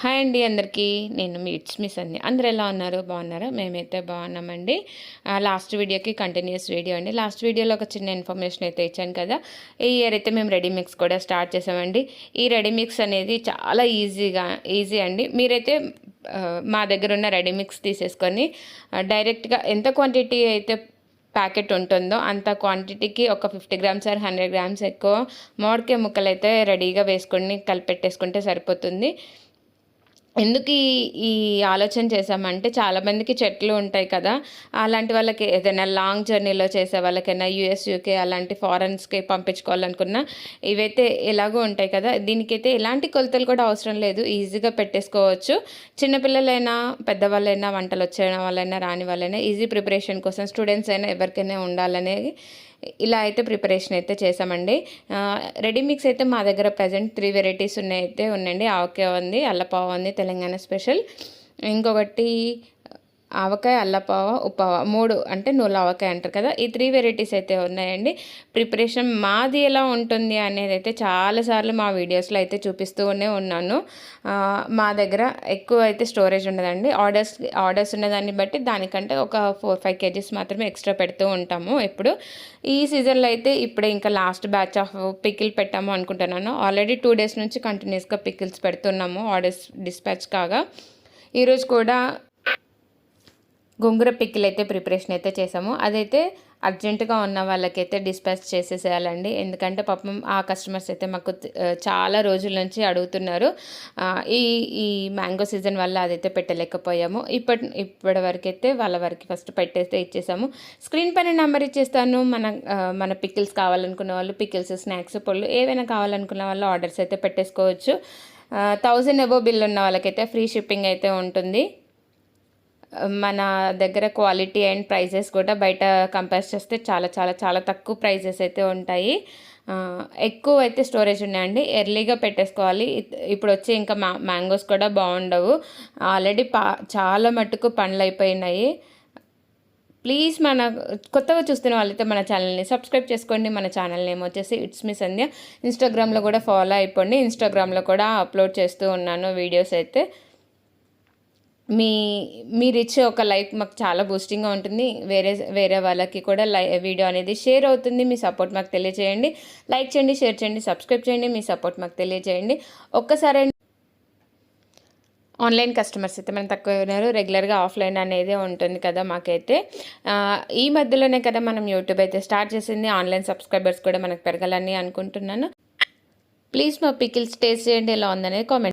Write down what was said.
Hi అండి అందరికీ. నేను మీ ఇట్స్ మిస్ అండి అందరు ఎలా ఉన్నారు? బాగున్నారా? మేమైతే బాగున్నామండి. లాస్ట్ వీడియోకి కంటిన్యూస్ వీడియో అండి. లాస్ట్ వీడియోలో ఒక చిన్న ఇన్ఫర్మేషన్ అయితే ఇచ్చాను కదా. ఈ ఇయర్ అయితే మేము రెడీ మిక్స్ కూడా స్టార్ట్ చేసామండి. ఈ రెడీ మిక్స్ అనేది చాలా ఈజీగా ఈజీ అండి. మీరైతే మా దగ్గర ఉన్న రెడీ మిక్స్ తీసేసుకొని డైరెక్ట్గా ఎంత క్వాంటిటీ అయితే ప్యాకెట్ ఉంటుందో అంత క్వాంటిటీకి ఒక fifty grams or hundred grams ఎక్కువ మోడకే ముక్కలు అయితే రెడీగా వేసుకొని కలిపెట్టేసుకుంటే సరిపోతుంది. ఎందుకు ఈ ఈ ఆలోచన చేసామంటే చాలామందికి చెట్లు ఉంటాయి కదా. అలాంటి వాళ్ళకి ఏదైనా లాంగ్ జర్నీలో చేసే వాళ్ళకైనా యూఎస్ యూకే అలాంటి ఫారెన్స్కి పంపించుకోవాలనుకున్నా ఇవైతే ఎలాగో ఉంటాయి కదా. దీనికైతే ఎలాంటి కొలతలు కూడా అవసరం లేదు. ఈజీగా పెట్టేసుకోవచ్చు. చిన్నపిల్లలైనా పెద్దవాళ్ళైనా వంటలు వచ్చే వాళ్ళైనా రాని వాళ్ళైనా ఈజీ ప్రిపరేషన్ కోసం స్టూడెంట్స్ అయినా ఎవరికైనా ఉండాలనేది ఇలా అయితే ప్రిపరేషన్ అయితే చేసామండి రెడీ మిక్స్ అయితే మా దగ్గర ప్రజెంట్ త్రీ వెరైటీస్ ఉన్నాయి అయితే ఉండండి ఆవకే ఉంది అల్లపావ ఉంది తెలంగాణ స్పెషల్. ఇంకొకటి ఆవకాయ అల్లపావ ఉప్పావ మూడు అంటే నూల ఆవకాయ అంటారు కదా. ఈ త్రీ వెరైటీస్ అయితే ఉన్నాయండి. ప్రిపరేషన్ మాది ఎలా ఉంటుంది అనేది అయితే చాలాసార్లు మా వీడియోస్లో అయితే చూపిస్తూనే ఉన్నాను. మా దగ్గర ఎక్కువ అయితే స్టోరేజ్ ఉండదండి. ఆర్డర్స్ ఆర్డర్స్ ఉన్నదాన్ని బట్టి దానికంటే ఒక ఫోర్ ఫైవ్ కేజీస్ మాత్రమే ఎక్స్ట్రా పెడుతూ ఉంటాము ఇప్పుడు ఈ సీజన్లో అయితే ఇప్పుడే ఇంకా లాస్ట్ బ్యాచ్ ఆఫ్ పికిల్ పెట్టాము అనుకుంటున్నాను. ఆల్రెడీ టూ డేస్ నుంచి కంటిన్యూస్గా పికిల్స్ పెడుతున్నాము ఆర్డర్స్ డిస్పాచ్ కాగా ఈరోజు కూడా గోంగూర పిక్కిల్ అయితే ప్రిపరేషన్ అయితే చేసాము అదైతే అర్జెంటుగా ఉన్న వాళ్ళకైతే డిస్పాచ్ చేసేసేయాలండి. ఎందుకంటే పాపం ఆ కస్టమర్స్ అయితే మాకు చాలా రోజుల నుంచి అడుగుతున్నారు. ఈ ఈ మ్యాంగో సీజన్ వల్ల అదైతే పెట్టలేకపోయాము. ఇప్పటి ఇప్పటి వరకు అయితే వాళ్ళ వరకు ఫస్ట్ పెట్టేస్తే ఇచ్చేసాము. స్క్రీన్ పైన నెంబర్ ఇచ్చేస్తాను. మన మన పికిల్స్ కావాలనుకున్న వాళ్ళు పికిల్స్ స్నాక్స్ పళ్ళు ఏవైనా కావాలనుకున్న వాళ్ళు ఆర్డర్స్ అయితే పెట్టేసుకోవచ్చు. థౌజండ్ అబో బిల్ ఉన్న వాళ్ళకైతే ఫ్రీ షిప్పింగ్ అయితే ఉంటుంది. మన దగ్గర క్వాలిటీ అండ్ ప్రైజెస్ కూడా బయట కంపేర్ చేస్తే చాలా చాలా చాలా తక్కువ ప్రైజెస్ అయితే ఉంటాయి. ఎక్కువ అయితే స్టోరేజ్ ఉన్నాయండి. ఎర్లీగా పెట్టేసుకోవాలి. ఇప్పుడు వచ్చి ఇంకా మా మ్యాంగోస్ కూడా బాగుండవు. ఆల్రెడీ పా చాలా మట్టుకు పండ్లు అయిపోయినాయి. ప్లీజ్ మన కొత్తగా చూస్తున్న వాళ్ళైతే మన ఛానల్ని సబ్స్క్రైబ్ చేసుకోండి. మన ఛానల్ నేమ్ వచ్చేసి ఇట్స్ మీ సంధ్య. ఇన్స్టాగ్రామ్లో కూడా ఫాలో అయిపోండి. ఇన్స్టాగ్రామ్లో కూడా అప్లోడ్ చేస్తూ ఉన్నాను వీడియోస్ అయితే. మీ మీరు ఇచ్చే ఒక లైక్ మాకు చాలా బూస్టింగ్గా ఉంటుంది. వేరే వేరే వాళ్ళకి కూడా లై వీడియో అనేది షేర్ అవుతుంది. మీ సపోర్ట్ మాకు తెలియజేయండి లైక్ చేయండి షేర్ చేయండి సబ్స్క్రైబ్ చేయండి. మీ సపోర్ట్ మాకు తెలియజేయండి ఒక్కసారి ఆన్లైన్ కస్టమర్స్ అయితే మనం తక్కువ ఉన్నారు. రెగ్యులర్గా ఆఫ్లైన్ అనేది ఉంటుంది కదా మాకైతే. ఈ మధ్యలోనే కదా మనం యూట్యూబ్ అయితే స్టార్ట్ చేసింది. ఆన్లైన్ సబ్స్క్రైబర్స్ కూడా మనకు పెరగాలని అనుకుంటున్నాను. ప్లీజ్ మా పికిల్స్ టేస్ట్ చేయండి. ఎలా ఉందనేది కామెంట్